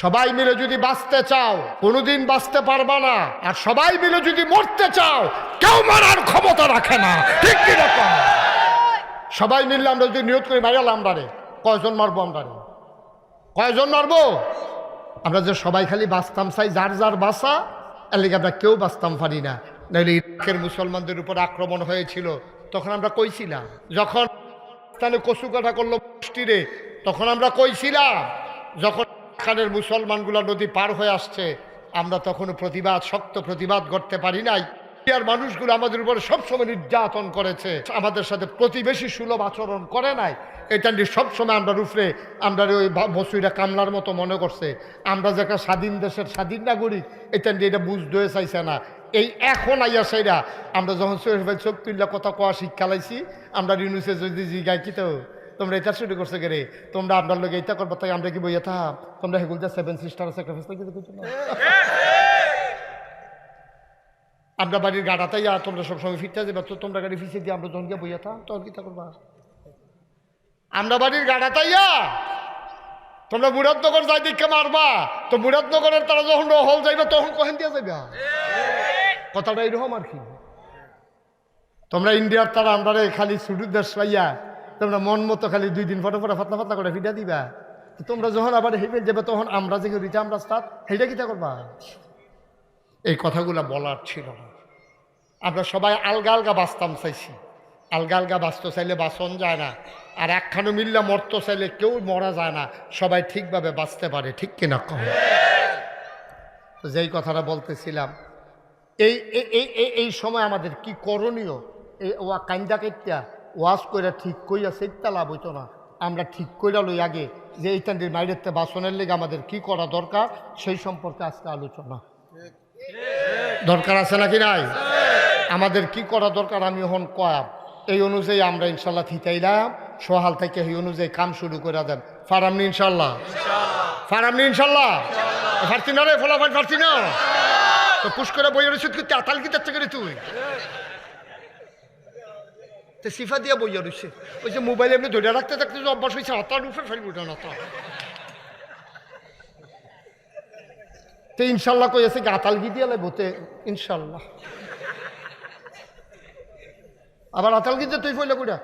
সবাই মিলে যদি বাঁচতে চাও, কোনোদিন বাঁচতে পারবা না। আর সবাই মিলে যদি মরতে চাও, কেউ মারার ক্ষমতা রাখে না। ঠিক কি রকম সবাই মিললে আমরা যদি নিয়ত করি মারিয়াল আমরা রে। কয়জন মারবো আমরা কয়জন মারবো? আমরা যে সবাই খালি বাঁচতাম চাই, যার যার বাসা এর আমরা কেউ বাঁচতাম পারি না। নাহলে ইরাকের মুসলমানদের উপর আক্রমণ হয়েছিল, তখন আমরা কইছিলাম যখন তাহলে কচু কাটা করল বৃষ্টিরে, তখন আমরা কইছিলাম যখন এখানের মুসলমানগুলো নদী পার হয়ে আসছে, আমরা তখনও প্রতিবাদ, শক্ত প্রতিবাদ করতে পারি নাই। আর মানুষগুলো আমাদের উপরে সবসময় নির্যাতন করেছে, আমাদের সাথে প্রতিবেশী সুলভ আচরণ করে নাই। এটা নিয়ে সবসময় আমরা রুফরে, আমরা ওই বসুইরা কামলার মতো মনে করছে। আমরা যে একটা স্বাধীন দেশের স্বাধীন নাগরিক, এটা নিয়ে এটা বুঝতে চাইছে না। এই এখন আইয়া সেইরা আমরা যখন চোখ তুললে কথা কওয়া শিক্ষা লাইছি, আমরা রিনুসে যদি জিগাই কি তো? তোমরা এটা শুরু করছে গে রে তোমরা আপনার লোক এটা করব, তাই আমরা কি বইয়া থাম? তোমরা হেগুল যা সেভেন সিস্টার স্যাক্রিফাইস করতে কিছু না? আমরা বাড়ির গাড়াতেই আর তোমরা সবসময় ফিরতে যাবে, তো তোমরা গাড়ি ফিসে দিয়ে আমরা যখন গিয়ে বইয়া থাম, তখন কি করবা? আমরা বাড়ির গাড়াতাইয়া তোমরা মুরাদনগর যাই দিকে মারবা, তো মুরাদনগরের তারা যখন হল যাইবে, তখন কহেন দিয়ে যাইবে কথাটা এরকম আর কি। তোমরা ইন্ডিয়ার তারা আমরা খালি ছুটুর দেশ পাইয়া তোমরা মন মতো খালি দুই দিন ফটো ফটো ফাতলা ফাতলা করে ফিটা দিবা। তোমরা যখন আবার হেঁটে যাবে, তখন আমরা যে রিটা আমরা স্টার্ট হেঁটে কিতা করবা? এই কথাগুলো বলার ছিল না। আমরা সবাই আলগা আলগা বাঁচতাম চাইছি। আলগা আলগা বাঁচতে চাইলে বাঁচন যায় না, আর একখানো মিললে মরতে চাইলে কেউ মরা যায় না। সবাই ঠিকভাবে বাঁচতে পারে, ঠিক কিনা কম? তো যেই কথাটা বলতেছিলাম, এই, এই- এই সময় আমাদের কি করণীয়? এই ওয়া কান্দা কেত্যা ওয়াশ করে ঠিক কইয়া সেইটা লাভ হইতো না। আমরা ঠিক কইরা লই আগে যে এইখান দিয়ে মাইরেতে বাসনের লেগে আমাদের কি করা দরকার, সেই সম্পর্কে আজকে আলোচনা। দরকার আছে নাকি নাই? আমাদের কি করা দরকার আমি এখন কয়াম। এই অনুযায়ী আমরা ইনশাল্লাহ থিতাইলাম। সহাল থেকে এই অনুযায়ী কাম শুরু করে দেন। ফারামনি ইনশাল্লাহ? ফারামনি ইনশাল্লাহ? ফারতি না রে, ফলাফল ফারতি না। তো পুষ করে বই রয়েছে তুই আতাল কি যাচ্ছে করে তুই? তো সিফা দিয়ে বইয়া রয়েছে ওই যে মোবাইল এমনি ধরে রাখতে থাকতে যে অভ্যাস হয়েছে আতার উপরে ফেলব না তো। তো ইনশাল্লাহ কই আছে গাতাল গি দিয়ে বতে ইনশাল্লাহ। আবার আতাল গিতে তুই ফইলে কুড়া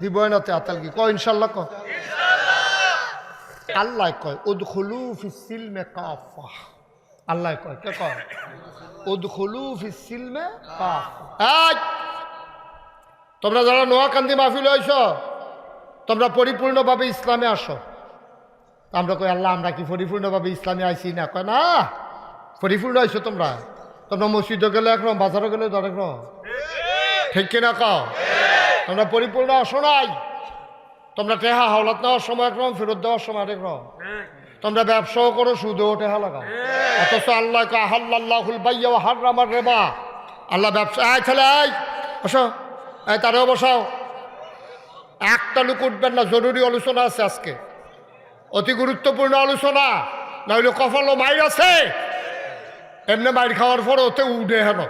দিব না তে আতাল গি ক, ইনশাল্লাহ ক। আল্লাহ কয়, উদখুলু ফি সিলমে কাফা। আল্লাহ কয়, কে কয়? উদখুলু ফি সিলমে কাফা। এই! তোমরা যারা নোয়াকান্দি মাহফিল হয়েছ তোমরা পরিপূর্ণভাবে ইসলামে আসো। আমরা কই, আল্লাহ, আমরা কি পরিপূর্ণভাবে ইসলামে আইসি না? কয়, না, পরিপূর্ণ আইসো তোমরা। তোমরা মসজিদে গেলে একরকম, বাজারে গেলে তো একরকম ঠিক কিনা কও? তোমরা পরিপূর্ণ আসো নাই। তোমরা টেহা হাওলাত নেওয়ার সময় একরকম, ফেরত দেওয়ার সময় একরকম তোমরা ব্যবসাও করো, সুদেও টেহা লাগাও। অথচ আল্লাহ আহাল্লাহুল বাইয়া হার আমার রেবা। আল্লাহ ব্যবসা আয় ছেলে আয় এই তারেও বসাও। একটা লোক উঠবেন না, জরুরি আলোচনা আছে আজকে। অতি গুরুত্বপূর্ণ আলোচনা, নইলে কফল মাইর আছে। এমনি মাইর খাওয়ার পর ওতে উঠে হেন।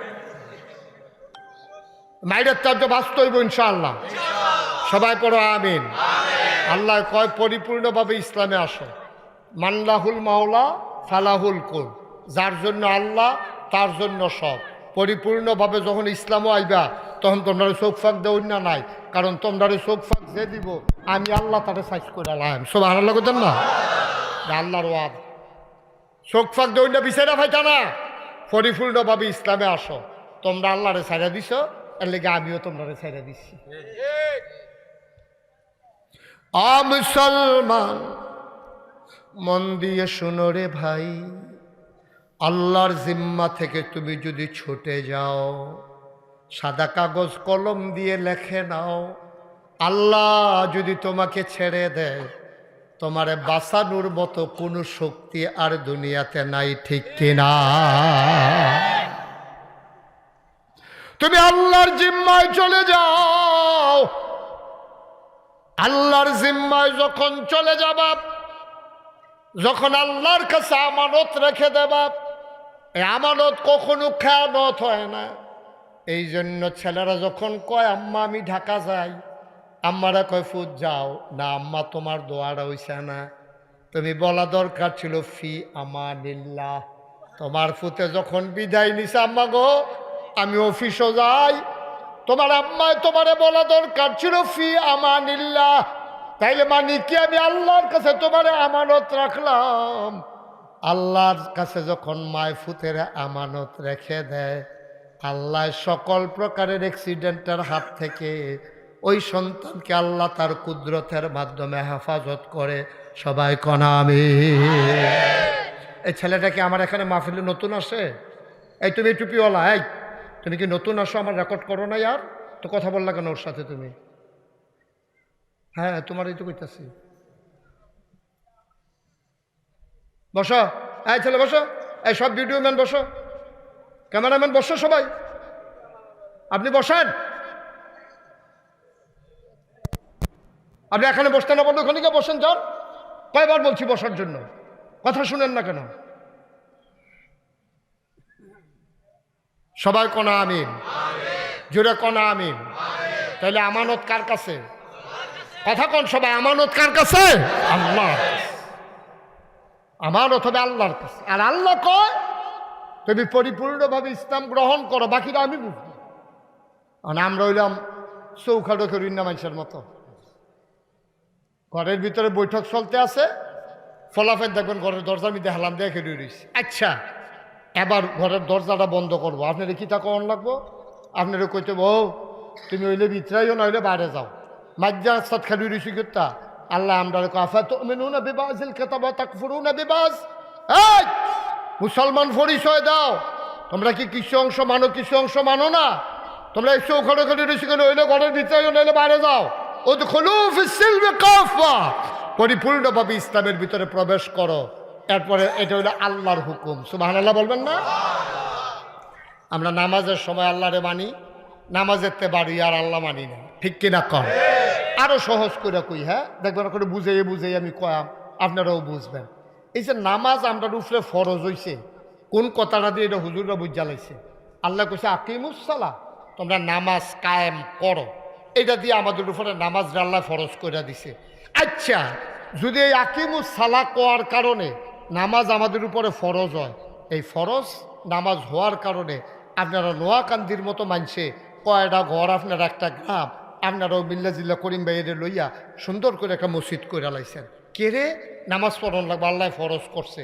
মাইরের চার্য বাস্তব হইব ইনশাআল্লাহ। সবাই পড়ো আমিন। আল্লাহ কয়, পরিপূর্ণভাবে ইসলামে আসো। মান্লাহুল মাওলা, ফালাহুল কুল। যার জন্য আল্লাহ, তার জন্য সব। পরিপূর্ণভাবে যখন ইসলামও আইবা, তখন তোমরা চোখ ফাঁক দেও না নাই, কারণ তোমরা চোখ ফাঁক যে দিব, আমি আল্লাহ তারে সাইজ করে আলাম সব আল্লাহ করতেন না আল্লাহর ওয়াদ। চোখ ফাঁক দেও না বিচারা ফাইতা না। পরিপূর্ণভাবে ইসলামে আসো। তোমরা আল্লাহরে ছাইরা দিছ, এর লেগে আমিও তোমরা ছাইরা দিচ্ছি আ মন দিয়ে শোনো রে ভাই। আল্লাহর জিম্মা থেকে তুমি যদি ছুটে যাও, সাদা কাগজ কলম দিয়ে লেখে নাও, আল্লাহ যদি তোমাকে ছেড়ে দেয়, তোমারে বাঁচানোর মতো কোনো শক্তি আর দুনিয়াতে নাই, ঠিক কিনা? তুমি আল্লাহর জিম্মায় চলে যাও। আল্লাহর জিম্মায় যখন চলে যাবা, যখন আল্লাহর কাছে আমানত রেখে দেবা আমানত কখনো খেয়ানত হয় না। এই জন্য ছেলেরা যখন কয়, আম্মা, আমি ঢাকা যাই। আম্মারা কয় ফুট যাও। না, আম্মা, তোমার দোয়ারা হইছে না। তুমি বলা দরকার ছিল, ফি আমানিল্লাহ। তোমার ফুতে যখন বিদায় নিছে, আম্মা গো, আমি অফিসও যাই। তোমার আম্মায় তোমারে বলা দরকার ছিল, ফি আমানিল্লাহ। তাইলে মানে কি আমি আল্লাহর কাছে তোমারে আমানত রাখলাম? আল্লাহর কাছে যখন মায় ফুতের আমানত রেখে দেয়, আল্লাহ সকল প্রকারের অ্যাক্সিডেন্টের হাত থেকে ওই সন্তানকে আল্লাহ তার কুদরতের মাধ্যমে হেফাজত করে। সবাই কনা আমি এই ছেলেটা কি আমার এখানে মাহফিলে নতুন আসে? এই তুমি টুপিওয়ালা, এই, তুমি কি নতুন আসো? আমার রেকর্ড করো না ইয়ার। তো কথা বললা কেন ওর সাথে তুমি? হ্যাঁ তোমার এই তো কইতাছি। বসো। এই ছেলে বসো। এই সব ভিডিও ম্যান বসো। ক্যামেরাম্যান বসো সবাই। আপনি বসেন। আপনি এখানে বসতে না বললে ওখানে বসেন, যান। কয়বার বলছি বসার জন্য? কথা শুনেন না কেন? সবাই কনা আমিন? জোরে কনা আমিন? তাহলে আমানত কার কাছে? কথা কন সবাই, আমানত কার কাছে? আল্লাহ। আমানত অথবা আল্লাহর কাছে। আর আল্লাহ কয়, তুমি পরিপূর্ণভাবে ইসলাম গ্রহণ করো, বাকিটা আমি বুঝব। আর আমরা হইলাম চৌখাটো করি না মানুষের মতো। ঘরের ভিতরে বৈঠক চলতে আছে। ফলাফেল দেখবেন ঘরের দরজার মধ্যে হেলাম দিয়ে খেলে রয়েছে আচ্ছা এবার ঘরের দরজাটা বন্ধ করব। আপনার কি তা কখন লাগবো? আপনারা কইতে বউ, তুমি হইলে ভিতরাইও না হইলে বাইরে যাও। মাজ্জা রাস্তাত খেলি রয়েছি কিতা আল্লাহ আমরা মেনু মুসলমান পরিচয় দাও। তোমরা কি কিছু অংশ মানো, কিছু অংশ মানো না? তোমরা এই চৌখানে খেলি রয়েছি কেন হইলে ঘরের ভিতরাইও নইলে বাইরে যাও। ও তো পরিপূর্ণভাবে ইসলামের ভিতরে প্রবেশ করো। এরপরে এটা হলো আল্লাহর হুকুম। সুবাহ আল্লাহ বলবেন না? আমরা নামাজের সময় আল্লাহরে মানি, নামাজের তে বাড়ি আর আল্লাহ মানি না। ঠিক কিনা কম আরও সহজ করে কই হ্যাঁ? দেখবেন করে বুঝাইয়ে বুঝাই আমি কয়াম, আপনারাও বুঝবেন। এই যে নামাজ আমরা উপরে ফরজ হইছে, কোন কথাটা দিয়ে এটা হুজুররা বুঝা লাইছে? আল্লাহ কইছে আকিমুসালা তোমরা নামাজ কায়েম করো। এটা দিয়ে আমাদের উপরে নামাজ আল্লাহ ফরজ করে দিছে। আচ্ছা যদি এই আকিমুস সালা কোয়ার কারণে নামাজ আমাদের উপরে ফরজ হয়, এই ফরজ নামাজ হওয়ার কারণে আপনারা নোয়াকান্দির মতো মানছে, কয়টা ঘর আপনার, একটা গ্রাম আপনারাও মিল্লা জিল্লা করিম বাইরে লইয়া সুন্দর করে একটা মসজিদ করে লাইছেন। কেরে নামাজ পড়ন লাগবে, আল্লাহ ফরজ করছে।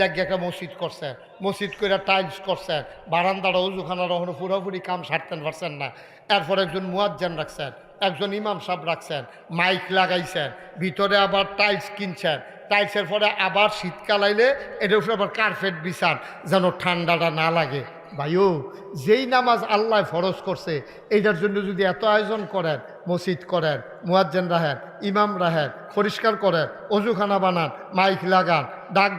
লাগিয়ে একটা মসজিদ করছেন মসজিদ করে টাইলস করছেন বারান্দাটা উজুখানার ওখানে পুরোপুরি কাম সারতেন পারছেন না। এরপর একজন মুয়াজ্জান রাখছেন, একজন ইমাম সাহেব রাখছেন, মাইক লাগাইছেন, ভিতরে আবার টাইলস কিনছেন। টাইলসের পরে আবার শীতকাল আইলে এটার উপরে আবার কার্পেট বিছান, যেন ঠান্ডাটা না লাগে। ভাইও, যেই নামাজ আল্লাহ ফরজ করছে, এইটার জন্য যদি এত আয়োজন করেন, মসজিদ করেন, মুয়াজ্জেন রাহেন ইমাম রাহেন পরিষ্কার করেন, অজুখানা বানান, মাইক লাগান, ডাক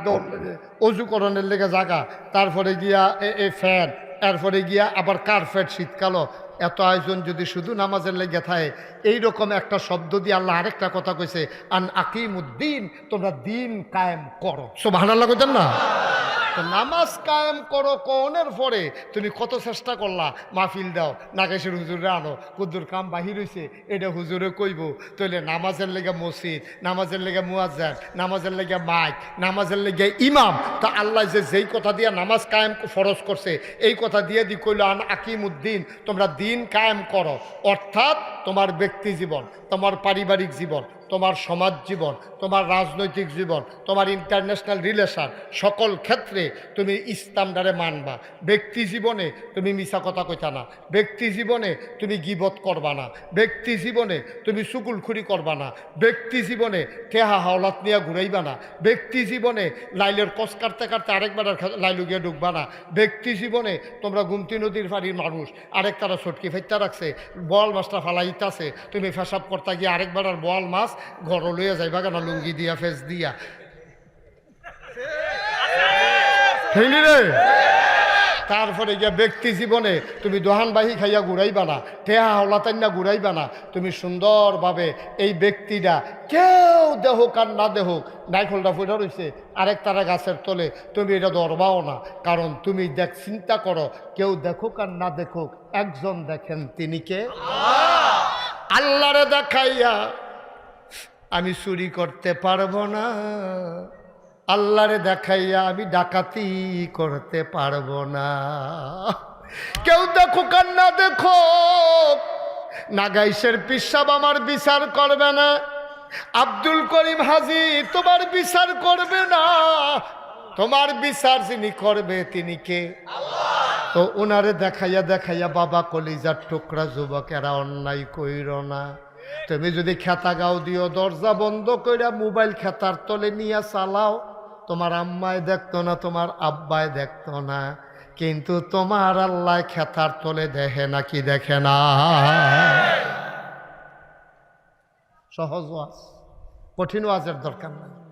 অজুকরণের লেগে জাগা, তারপরে গিয়া এ ফ্যান এরপরে গিয়া আবার কার্পেট শীতকালও, এত আয়োজন যদি শুধু নামাজের লেগে থাকে, এইরকম একটা শব্দ দিয়ে আল্লাহ আরেকটা কথা কইছে, আন আকিম উদ্দিন তোমরা দিন কায়েম করো। সো ভালো লাগতেন না? নামাজ কায়েম করো কনের পরে তুমি কত চেষ্টা করলা? মাহফিল দাও নাগেশের হুজুরে আনো, কুদ্দুর কাম বাহির হইছে, এটা হুজুরে কইব তাহলে নামাজের লেগে মসজিদ, নামাজের লেগে মুয়াজ্জান, নামাজের লেগে মাইক, নামাজের লেগে ইমাম, তা আল্লাহ যে যেই কথা দিয়ে নামাজ কায়েম ফরজ করছে, এই কথা দিয়ে দি কইল, আন আকিম উদ্দিন তোমরা দিন কায়েম করো, অর্থাৎ তোমার ব্যক্তি জীবন, তোমার পারিবারিক জীবন তোমার সমাজ জীবন, তোমার রাজনৈতিক জীবন, তোমার ইন্টারন্যাশনাল রিলেশন সকল ক্ষেত্রে তুমি ইসলামটারে মানবা। ব্যক্তি জীবনে তুমি মিশা কথা কইতা না। ব্যক্তি জীবনে তুমি গিবত করবা না। ব্যক্তি জীবনে তুমি সুকুলখুরি করবা না। ব্যক্তি জীবনে টেহা হাওলাত নিয়ে ঘুরাইবা না। ব্যক্তি জীবনে লাইলের কষ কাটতে কাটতে আরেকবার লাইলু গিয়ে ঢুকবা না। ব্যক্তি জীবনে তোমরা গুমতি নদীর বাড়ির মানুষ আরেক তারা ছটকি ফেটটা রাখছে, বল মাছটা ফালাইতাছে, তুমি ফেসাব করতে গিয়ে আরেকবার আর বল মাছ ঘর লইয়া যাইবা কেন লুঙ্গি দিয়া ফেস দিয়া। রে তারপরে গিয়া ব্যক্তি জীবনে তুমি দোহানবাহী খাইয়া ঘুরাইবা না টেহা হলাতান্না ঘুরাইবা না তুমি সুন্দরভাবে এই ব্যক্তিটা কেউ দেহক আর না দেহক নাইখলটা ফুটা রয়েছে আরেক তারা গাছের তলে তুমি এটা ধরবাও না কারণ তুমি দেখ চিন্তা করো কেউ দেখুক আর না দেখুক একজন দেখেন তিনি কে আল্লাহরে দেখাইয়া আমি চুরি করতে পারব না। আল্লাহরে দেখাইয়া আমি ডাকাতি করতে পারব না। কেউ দেখো, কান্না দেখো। নাগাইশের পিসাব আমার বিচার করবে না। আব্দুল করিম হাজি, তোমার বিচার করবে না। তোমার বিচার যিনি করবে, তিনি কে? তো ওনারে দেখাইয়া দেখাইয়া বাবা কলিজার টুকরা যুবকেরা অন্যায় কইর না। তুমি যদি খেতা গাও দিও, দরজা বন্ধ কইরা মোবাইল খেতার তলে নিয়ে চালাও। তোমার আম্মায় দেখতো না, তোমার আব্বায় দেখতো না। কিন্তু তোমার আল্লাহ খেতার তলে দেখে না কি দেখে না। সহজ ওয়াজ। কঠিন ওয়াজের দরকার নাই।